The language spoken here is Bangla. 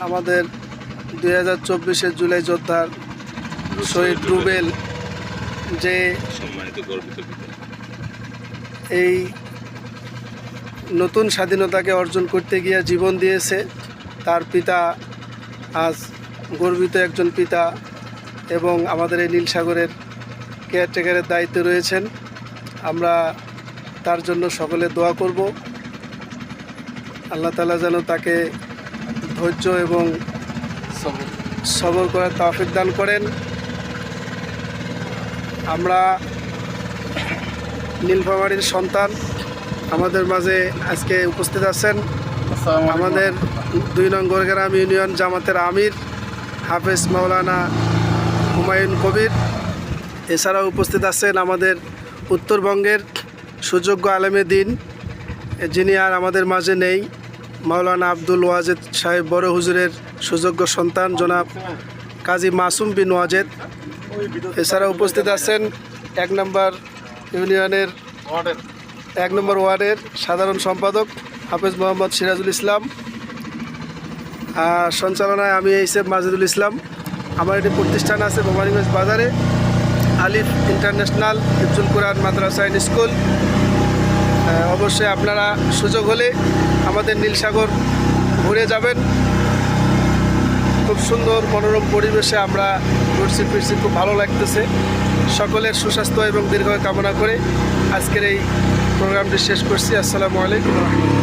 আমাদের দুই হাজার চব্বিশের জুলাই যোদ্ধার শহীদ রুবেল যে এই নতুন স্বাধীনতাকে অর্জন করতে গিয়ে জীবন দিয়েছে তার পিতা আজ গর্বিত একজন পিতা এবং আমাদের এই নীলসাগরের কেয়ারটেকারের দায়িত্বে রয়েছেন। আমরা তার জন্য সকলে দোয়া করব। আল্লাহ তালা যেন তাকে ধৈর্য এবং সবর। করার তাফিক দান করেন। আমরা নীলফামারীর সন্তান আমাদের মাঝে আজকে উপস্থিত আছেন। আমাদের দুই নং গোরগ্রাম ইউনিয়ন জামাতের আমির হাফেজ মাওলানা হুমায়ুন কবির। এছাড়াও উপস্থিত আছেন আমাদের উত্তরবঙ্গের সুযোগ্য আলেমে দিন যিনি আর আমাদের মাঝে নেই। মাওলানা আব্দুল ওয়াজেদ সাহেব বড় হুজুরের সুযোগ্য সন্তান, জনাব কাজী মাসুম বিন ওয়াজেদ। এছাড়া উপস্থিত আছেন এক নম্বর ইউনিয়নের এক নম্বর ওয়ার্ডের সাধারণ সম্পাদক হাফেজ মোহাম্মদ সিরাজুল ইসলাম। আর সঞ্চালনায় আমি এইসেফ মাজেদুল ইসলাম। আমার একটি প্রতিষ্ঠান আছে ভবানীগঞ্জ বাজারে, Alif international Ifzul Quran madrasa and school. অবশ্যই আপনারা সুযোগ হলে আমাদের নীলসাগর ঘুরে যাবেন। খুব সুন্দর মনোরম পরিবেশে আমরা ঘুরছি, ফিরছি, খুব ভালো লাগতেছে। সকলের সুস্বাস্থ্য এবং দীর্ঘ কামনা করে আজকের এই প্রোগ্রামটি শেষ করছি। আসসালামু আলাইকুম। রহমতুল্লাহ